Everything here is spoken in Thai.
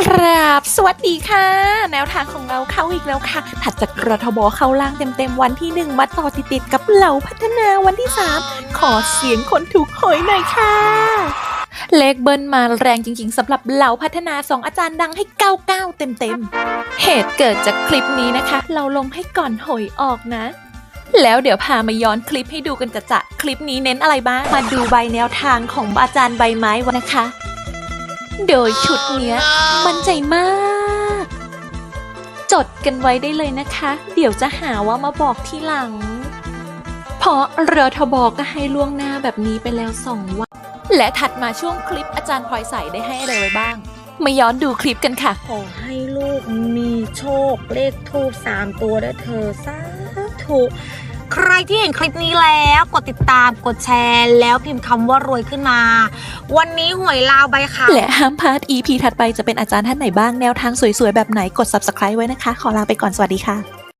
กราบสวัสดีค่ะ แนวทางของเราเข้าอีกแล้วค่ะ ถัดจากรทบเข้าล่างเต็มๆวันที่หนึ่งมาต่อติดๆกับเหล่าพัฒนาวันที่สามขอเสียงคนถูกหวยหน่อยค่ะ เลขเบิ้ลมาแรงจริงๆสำหรับเหล่าพัฒนาสองอาจารย์ดังให้ 99 เต็มๆ เหตุเกิดจากคลิปนี้นะคะ เราลงให้ก่อนหวยออกนะแล้วเดี๋ยวพามาย้อนคลิปให้ดูกันจะจะคลิปนี้เน้นอะไรบ้าง มาดูใบแนวทางของอาจารย์ใบไม้วันนะคะ โดยชุดเนี้ย มั่นใจมาก จดกันไว้ได้เลยนะคะ เดี๋ยวจะหาว่ามาบอกทีหลัง เพราะเรือทบอก็ให้ล่วงหน้าแบบนี้ไปแล้วสองวันและถัดมาช่วงคลิปอาจารย์พลอยใสได้ให้อะไรไว้บ้างมาย้อนดูคลิปกันค่ะ ขอให้ลูกมีโชคเลขทูบสามตัวด้วยเธอสาธุ ใครที่เห็นคลิปนี้แล้วกดติดตามกดแชร์ แล้วพิมพ์คำว่ารวยขึ้นมา วันนี้หวยลาวใบค่ะ และห้ามพลาด EP ถัดไปจะเป็นอาจารย์ท่านไหนบ้างแนวทางสวยๆ แบบไหนกด subscribe ไว้นะคะ ขอลาไปก่อนสวัสดีค่ะ